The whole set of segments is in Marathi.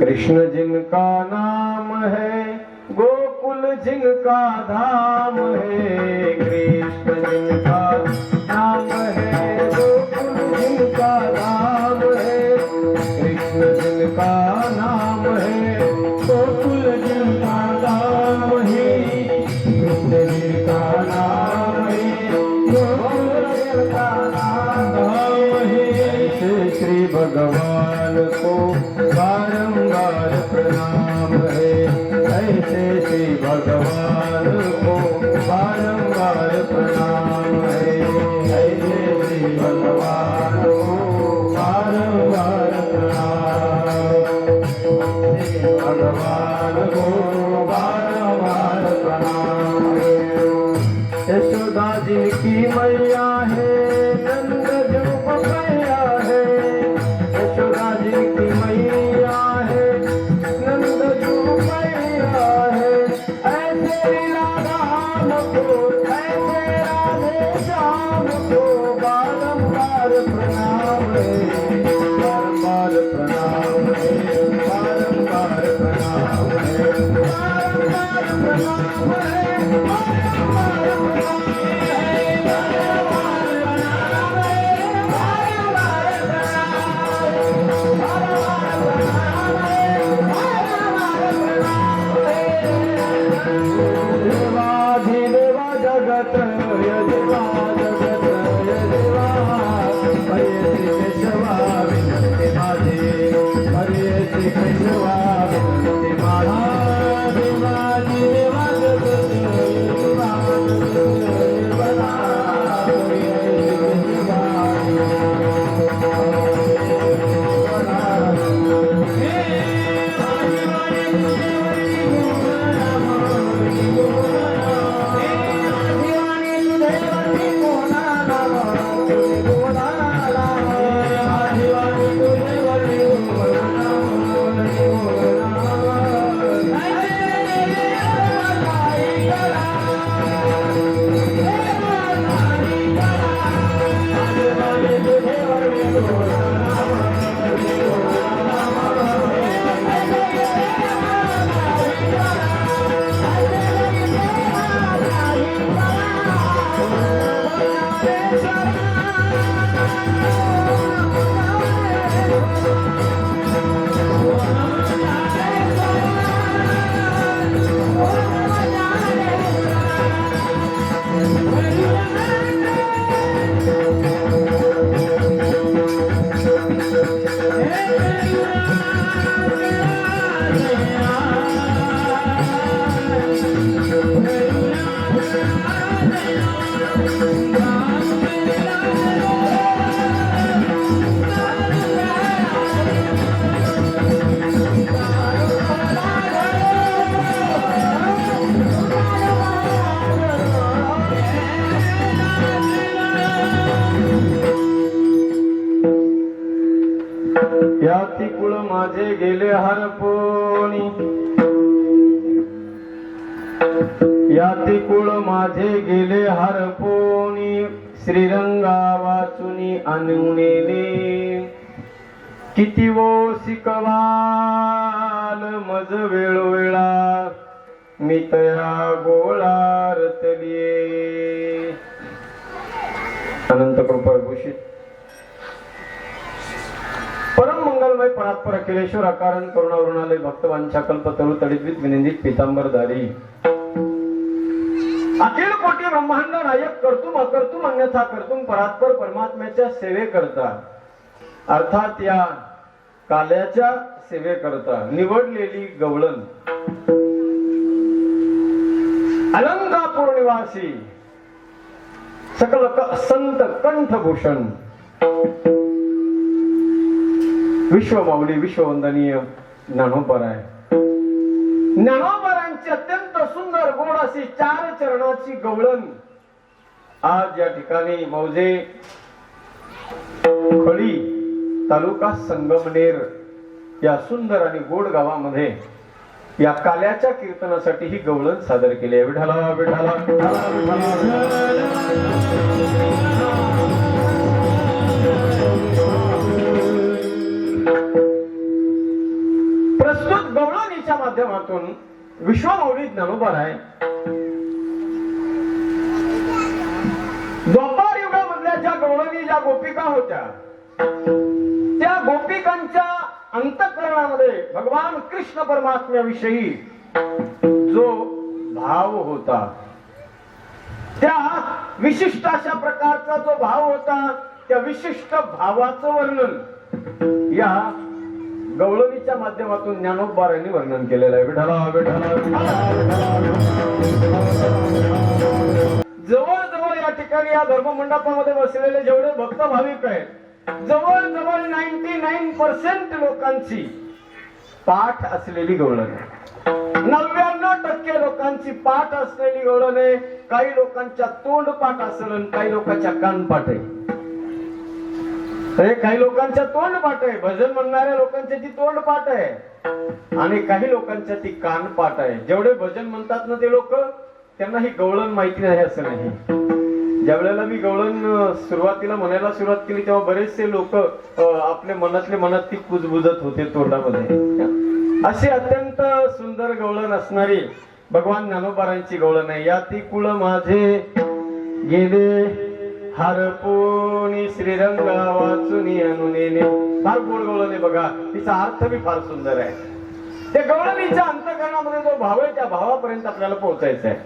कृष्ण जिनका नाम है गोकुल जिनका धाम है कृष्ण जिनका नाम है गोकुल जिनका धाम है कृष्ण जिनका नाम है गोकुल जिनका धाम है कृष्ण जिनका नाम है गोकुल जिनका धाम है। श्री भगवान को भगवान हो, को बारंबार प्रणाम है श्री भगवान हो, को बारंबार प्रणाम श्री भगवान हो, को बारंबार प्रणाम यशोदा जी की मैया है तेरा या कुळ माझे गेले हरपोणी याती कुळ माझे गेले हरपोणी श्रीरंगा वाचुनी आणुनेले. किती वो शिकवाल मज वेळोवेळा. मी तया गोळा रतलिये अनंत कृपा घोषित मंगलमय अखिलेश्वर अकारण करुणावरुणालय भक्तवांच्या कल्पतरु तडित विनिंदित पितांबरधारी अखिल कोटी ब्रह्मांड नायक करतुम अकर्तुम अन्यथा करतुम परात्पर परमात्म्याच्या सेवे करता अर्थात या काल्याच्या सेवे करता निवडलेली गवळण. अलंकापूर निवासी. सकल संत कंठभूषण. विश्वमाऊली विश्ववंदनीय ज्ञानोपराय ज्ञानोपरांची अत्यंत सुंदर गोड अशी चार चरणाची गवळण आज या ठिकाणी मौजे खळी तालुका संगमनेर या सुंदर आणि गोड गावामध्ये या काल्याच्या कीर्तनासाठी ही गवळण सादर केली आहे. विठाला विठाला माध्यमातून विश्वमौली ज्ञानोबा आहे द्वापार युगामधल्या ज्या गवळणी ज्या गोपिका होत्या त्या गोपिकांच्या अंतकरणामध्ये भगवान कृष्ण परमात्म्याविषयी जो भाव होता त्या विशिष्ट अशा प्रकारचा जो भाव होता त्या विशिष्ट भावाचं वर्णन या गवळणीच्या माध्यमातून ज्ञानोबारांनी वर्णन केलेलं आहे. विठला विठाला जवळ जवळ या ठिकाणी या धर्म मंडपामध्ये बसलेले जेवढे भक्त भाविक आहेत जवळ जवळ नाईन्टी नाईन पर्सेंट लोकांची पाठ असलेली गवळण आहे. नव्याण्णव टक्के लोकांची पाठ असलेली गवळण आहे. काही लोकांच्या तोंड पाठ असेल आणि काही लोकांच्या कानपाठ आहे. हे काही लोकांच्या तोंड पाठ आहे. भजन म्हणणाऱ्या लोकांच्या ती तोंड पाठ आहे. आणि काही लोकांच्या ती कान पाठ आहे. जेवढे भजन म्हणतात ना ते लोक त्यांना ही गवळण माहिती नाही असं नाही. ज्या वेळेला मी गवळण सुरुवातीला म्हणायला सुरुवात केली तेव्हा बरेचसे लोक आपल्या मनातले मनात ती कुजबुजत होते तोंडामध्ये. अशी अत्यंत सुंदर गवळण असणारी भगवान ज्ञानोबारांची गवळण आहे. या ती कुळ माझे गेले. हरपूणी श्रीरंग वाचुनी अनुनेने फार गोड गवळण बघा. तिचा अर्थ बी फार सुंदर आहे. त्या गवळणीच्या अंतकरणामध्ये जो भाव आहे त्या भावापर्यंत आपल्याला पोहोचायचं आहे.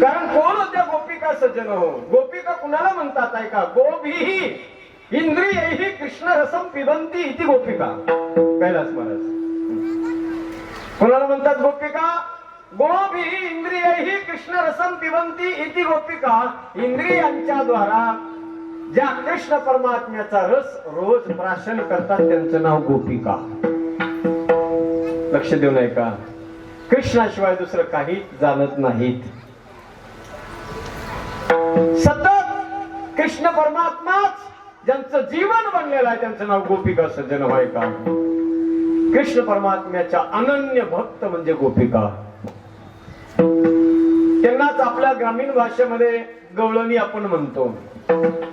कारण कोण होत्या गोपिका सज्जन हो? गोपिका कुणाला म्हणतात ऐका गोभी इंद्रिय कृष्ण रसम पिबंती इति गोपिका. कैलास महाराज. कोणाला म्हणतात गोपिका? गोभी इंद्रिय कृष्ण रसम पिबंती इति गोपिका इंद्रियांच्या द्वारा. ज्या कृष्ण परमात्म्याचा रस रोज प्राशन करतात त्यांचं नाव गोपिका. लक्ष देऊ नये का? कृष्णाशिवाय दुसरं काही जाणत नाहीत. सतत कृष्ण परमात्माच ज्यांचं जीवन बनलेलं आहे त्यांचं नाव गोपिका सज्जन व्हाय का कृष्ण परमात्म्याच्या अनन्य भक्त म्हणजे गोपिका. त्यांनाच आपल्या ग्रामीण भाषेमध्ये गवळणी आपण म्हणतो.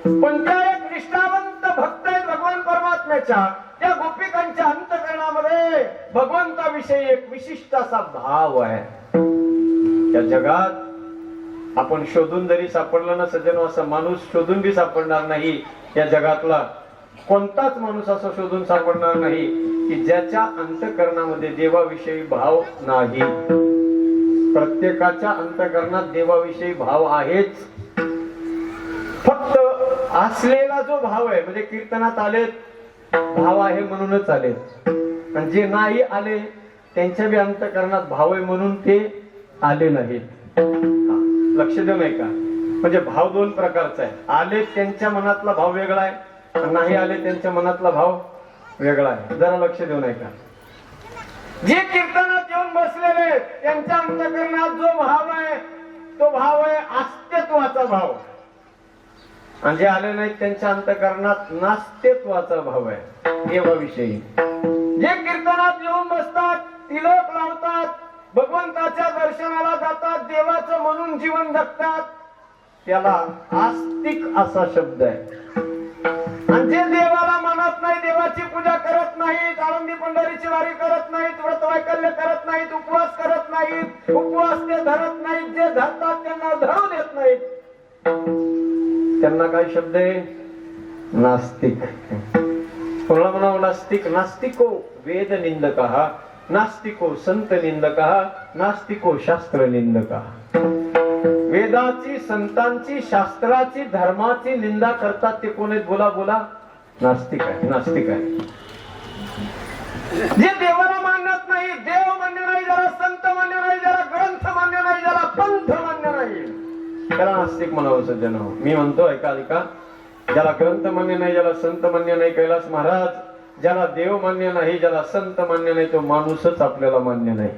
पण त्या एक निष्ठावंत भक्त आहेत भगवान परमात्म्याच्या. त्या गोपिकांच्या अंतकरणामध्ये भगवंताविषयी एक विशिष्ट असा भाव आहे. त्या जगात आपण शोधून जरी सापडला ना सज्जन असा माणूस शोधून बी सापडणार नाही. या जगातला कोणताच माणूस असा शोधून सापडणार नाही की ज्याच्या अंतकरणामध्ये देवाविषयी भाव नाही. प्रत्येकाच्या अंतकरणात देवाविषयी भाव आहेच. फक्त असलेला जो भाव आहे म्हणजे कीर्तनात आले भाव आहे म्हणूनच आले आणि जे नाही आले त्यांच्या बी अंतकरणात भाव आहे म्हणून ते आले नाहीत. लक्ष देऊ नाही का? म्हणजे भाव दोन प्रकारचा आहे. आले त्यांच्या मनातला भाव वेगळा आहे नाही आले त्यांच्या मनातला भाव वेगळा आहे. जरा लक्ष देऊ नाही का? जे कीर्तन जाऊन बसलेले त्यांच्या अंतकरणात जो भाव आहे तो भाव आहे अस्तित्वाचा भाव. आणि जे आले नाहीत त्यांच्या अंतकरणात नास्तित्वाचा भाव आहे. देवाविषयी. जे कीर्तनात येऊन बसतात तिलक लावतात भगवंताच्या दर्शनाला जातात देवाचं म्हणून जीवन जगतात. त्याला आस्तिक असा शब्द आहे. आणि जे देव मानत नाही देवाची पूजा करत नाहीत आळंदी पंढरीची वारी करत नाहीत व्रत वैकल्य करत नाहीत उपवास करत नाहीत उपवास ते धरत नाहीत जे धरतात त्यांना धरू देत नाहीत. त्यांना काय शब्द आहे? नास्तिक. कोणाला म्हणावं? नास्तिक. नास्तिको वेद निंदक नास्तिको संत निंदक नास्तिको शास्त्र निंदक वेदाची संतांची शास्त्राची धर्माची निंदा करतात ते कोण बोला बोला. नास्तिक आहे नास्तिक आहे. जे देवाला मानत नाही देव मान्य नाही ज्याला संत मान्य नाही ज्याला ग्रंथ मान्य नाही ज्याला पंथ मान्य नाही. त्याला नास्तिक म्हणावं सज्जन हो. मी म्हणतो ऐका ऐका. ज्याला ग्रंथ मान्य नाही ज्याला संत मान्य नाही कैलास महाराज ज्याला देव मान्य नाही ज्याला संत मान्य नाही तो माणूसच आपल्याला मान्य नाही.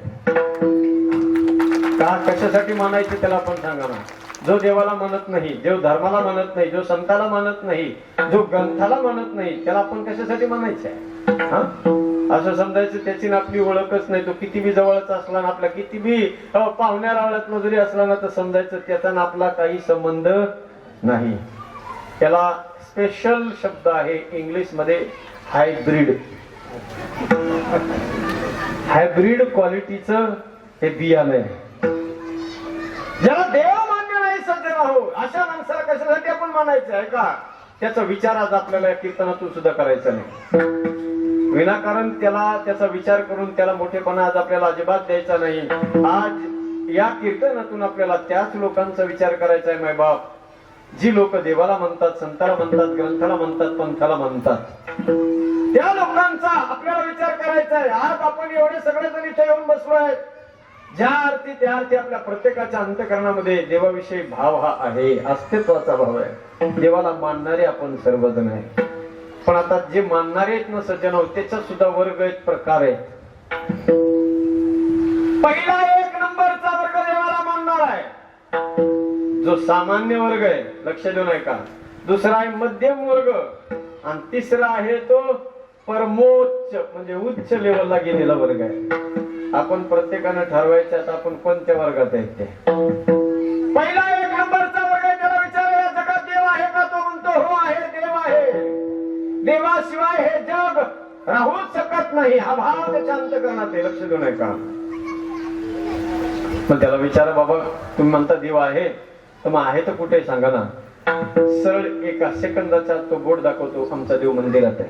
का कशासाठी मानायचे त्याला आपण सांगा ना. जो देवाला मानत नाही जो धर्माला मानत नाही जो संताला मानत नाही जो ग्रंथाला मानत नाही त्याला आपण कशासाठी म्हणायचं आहे हा? असं समजायचं त्याची ना आपली ओळखच नाही तो किती बी जवळचा असला ना आपला किती बी पाहुण्या रावळ्यात जरी असला ना तर समजायचं त्याचा ना आपला काही संबंध नाही. त्याला स्पेशल शब्द आहे इंग्लिशमध्ये हायब्रिड हायब्रिड क्वालिटीचं हे बियाणं आहे. ज्याला देव हो अशा माणसाला कशासाठी आपण मानायचं आहे का? त्याचा विचार आज आपल्याला या कीर्तनातून सुद्धा करायचा नाही. विनाकारण त्याला त्याचा विचार करून त्याला मोठेपणा आज आपल्याला अजिबात द्यायचा नाही. आज या कीर्तनातून आपल्याला त्याच लोकांचा विचार करायचा आहे माय बाप. जी लोक देवाला म्हणतात संताला म्हणतात ग्रंथाला म्हणतात पंथाला म्हणतात. त्या लोकांचा आपल्याला विचार करायचा आहे. आज आपण एवढे सगळे जण इथे येऊन बसलो आहे ज्या अर्थी त्या अर्थी आपल्या प्रत्येकाच्या अंतकरणामध्ये देवाविषयी भाव हा आहे अस्तित्वाचा भाव आहे. देवाला मानणारे आपण सर्वजण आहे. पण आता जे मानणारे आहेत ना सज्जन त्याचा सुद्धा वर्ग एक प्रकार आहेत पहिला एक नंबरचा वर्ग देवाला मानणार आहे. जो सामान्य वर्ग आहे लक्ष देऊ नये का दुसरा आहे मध्यम वर्ग. आणि तिसरा आहे तो परमोच्च म्हणजे उच्च लेवलला गेलेला वर्ग आहे. आपण प्रत्येकानं ठरवायचं आता आपण कोणत्या वर्गात आहेत ते? पहिला एक नंबरचा वर्ग त्याला विचारायला जगात देव आहे का? तो म्हणतो हो आहे देव आहे. देवाशिवाय हे जग राहूच शकत नाही. हा भाव त्याच्या आहे. लक्ष देऊ नये का मग त्याला विचारा बाबा तुम्ही म्हणता देव आहे. तर मग आहे तर कुठे? सांगा ना. सरळ एका सेकंदाचा तो बोर्ड दाखवतो आमचा देव मंदिरात आहे.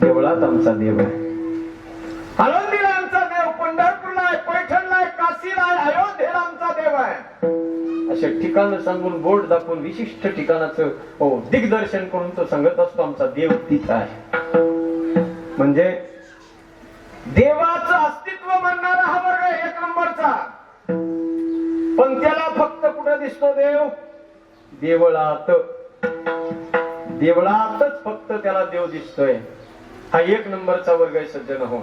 देवळात आमचा देव आहे. पंढरपूरला आहे पैठणला आहे काशीला आहे अयोध्येला आमचा देव आहे. असे ठिकाण सांगून बोर्ड दाखवून विशिष्ट ठिकाणाचं हो दिग्दर्शन करून तो सांगत असतो आमचा देव तिथं आहे. म्हणजे देवाचं अस्तित्व मानणारा हा वर्ग एक नंबरचा. पण त्याला फक्त कुठं दिसतो देव? देवळात. देवळातच फक्त त्याला देव दिसतोय. हा एक नंबरचा वर्ग आहे सज्जन हो.